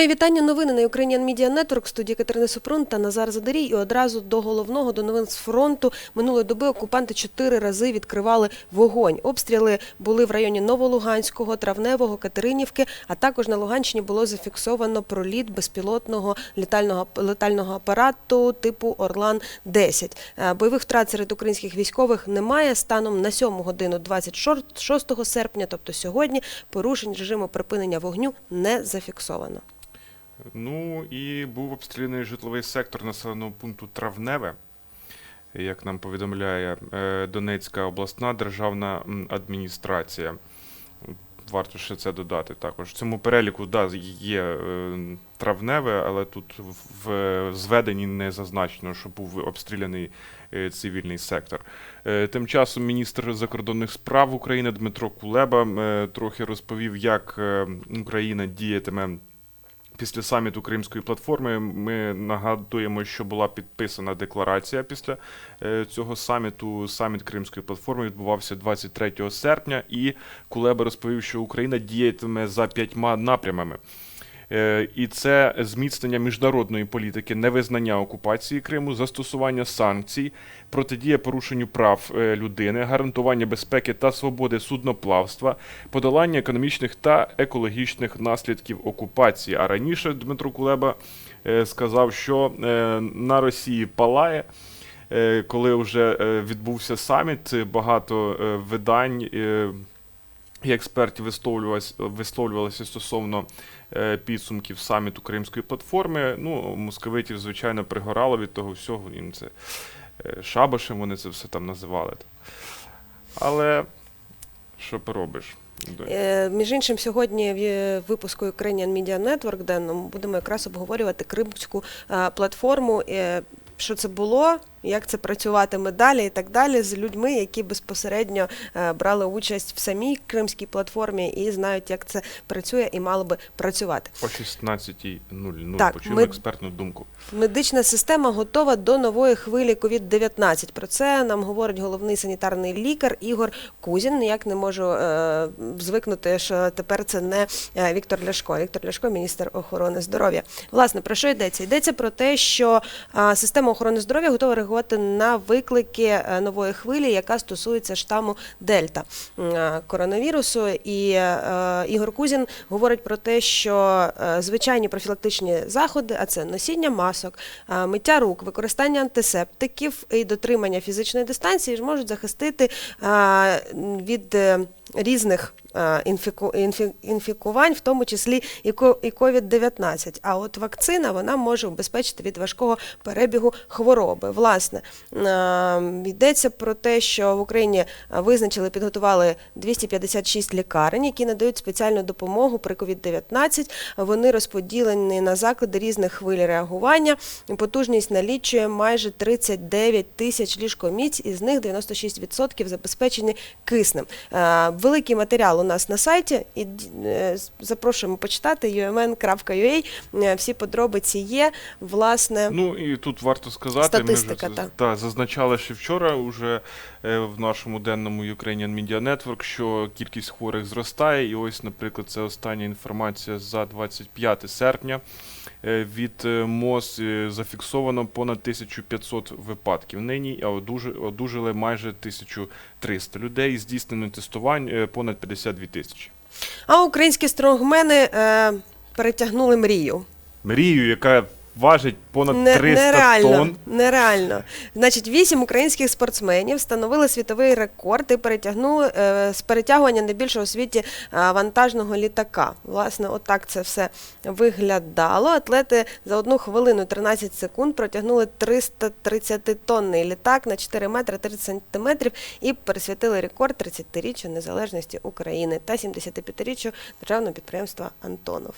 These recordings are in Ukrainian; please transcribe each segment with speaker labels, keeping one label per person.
Speaker 1: Мої вітання. Новини на Ukrainian Media Network. Студії Катерини Супрун та Назар Задарій. І одразу до головного, до новин з фронту. Минулої доби окупанти чотири рази відкривали вогонь. Обстріли були в районі Новолуганського, Травневого, Катеринівки, а також на Луганщині було зафіксовано проліт безпілотного літального, летального апарату типу Орлан-10. Е, Бойових втрат серед українських військових немає. Станом на 7 годину 26 серпня, тобто сьогодні, порушень режиму припинення вогню не зафіксовано.
Speaker 2: Ну і був обстріляний житловий сектор населеного пункту Травневе. Як нам повідомляє е, Донецька обласна державна адміністрація. Варто ще це додати також. В цьому переліку да, є е, травневе, але тут в- зведенні не зазначено, що був обстріляний е, цивільний сектор. Тим часом міністр закордонних справ України Дмитро Кулеба трохи розповів, як Україна діятиме Після саміту Кримської платформи ми нагадуємо, що була підписана декларація після е, цього саміту. Саміт Кримської платформи відбувався 23 серпня, і Кулеба розповів, що Україна діятиме за п'ятьма напрямами. Е, І це зміцнення міжнародної політики, невизнання окупації Криму, застосування санкцій, протидія порушенню прав е, людини, гарантування безпеки та свободи судноплавства, подолання економічних та екологічних наслідків окупації. А раніше Дмитро Кулеба е, сказав, що на Росії палає. Коли вже відбувся саміт, багато видань і експертів висловлювалися, висловлювалися стосовно е, підсумків саміту Кримської платформи. Ну, московитів, звичайно, пригорало від того всього. Їм це е, шабашем вони це все там називали. Але що поробиш?
Speaker 1: Е, Між іншим, сьогодні в випуску Ukrainian Media Network денному будемо якраз обговорювати кримську платформу. Що це було, як це працюватиме далі, і так далі, з людьми, які безпосередньо е, брали участь в самій кримській платформі і знають, як це працює і мало би працювати.
Speaker 2: О 16.00
Speaker 1: Так,
Speaker 2: почуємо
Speaker 1: ми-
Speaker 2: експертну думку.
Speaker 1: Медична система готова до нової хвилі COVID-19. Про це нам говорить головний санітарний лікар Ігор Кузін. Ніяк не можу е, звикнути, що тепер це не е, Віктор Ляшко. Віктор Ляшко, міністр охорони здоров'я. Власне, про що йдеться? Йдеться про те, що е, система охорони здоров'я готова реагувати на виклики е, нової хвилі, яка стосується штаму Дельта е, коронавірусу. І е, Ігор Кузін говорить про те, що звичайні профілактичні заходи, а це носіння масок, миття рук, використання антисептиків і дотримання фізичної дистанції ж можуть захистити від різних е, інфіку, інфі, інфікувань, в тому числі і ко- і COVID-19. А от вакцина вона може убезпечити від важкого перебігу хвороби. Власне, е, йдеться про те, що в Україні е, визначили, підготували 256 лікарень, які надають спеціальну допомогу при COVID-19. Вони розподілені на заклади різних хвиль реагування. Потужність налічує майже 39 тисяч ліжкоміць, із них 96% забезпечені киснем великий матеріал у нас на сайті. І е, запрошуємо почитати umn.ua, е, Всі подробиці є. Власне,
Speaker 2: ну і тут варто сказати,
Speaker 1: статистика,
Speaker 2: ми вже,
Speaker 1: та.
Speaker 2: та зазначали ще вчора уже е, в нашому денному Ukrainian Media Network, що кількість хворих зростає. І ось, наприклад, це остання інформація за 25 серпня. Від МОЗ зафіксовано понад 1500 випадків. Нині а одужали майже 1000 300 людей. Здійснено тестувань е, понад 52 тисячі.
Speaker 1: А українські стронгмени е, перетягнули мрію.
Speaker 2: Мрію, яка важить понад
Speaker 1: Не-
Speaker 2: 300
Speaker 1: нереально,
Speaker 2: тонн.
Speaker 1: нереально. Значить, вісім українських спортсменів встановили світовий рекорд і перетягнули е, з перетягування найбільшого у світі е, вантажного літака. Власне, отак це все виглядало. Атлети за одну хвилину 13 секунд протягнули 330-тонний літак на 4 метри 30 сантиметрів і пересвятили рекорд 30-річчю незалежності України та 75-річчю державного підприємства Антонов.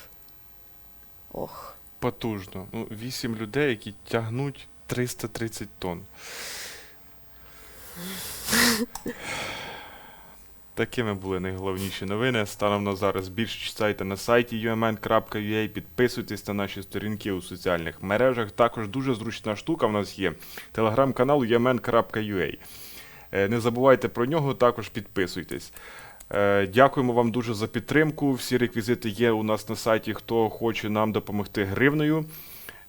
Speaker 1: Ох.
Speaker 2: Потужно. Ну, вісім людей, які тягнуть 330 тонн. Такими були найголовніші новини. Станом на зараз більше читайте на сайті umn.ua, підписуйтесь на наші сторінки у соціальних мережах. Також дуже зручна штука в нас є. Телеграм-канал umn.ua. Е, Не забувайте про нього, також підписуйтесь. Е, Дякуємо вам дуже за підтримку. Всі реквізити є у нас на сайті. Хто хоче нам допомогти гривнею.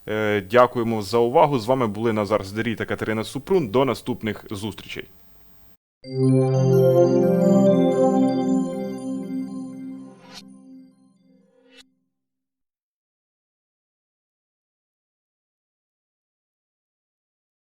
Speaker 2: Е, Дякуємо за увагу. З вами були Назар Здарій та Катерина Супрун. До наступних зустрічей.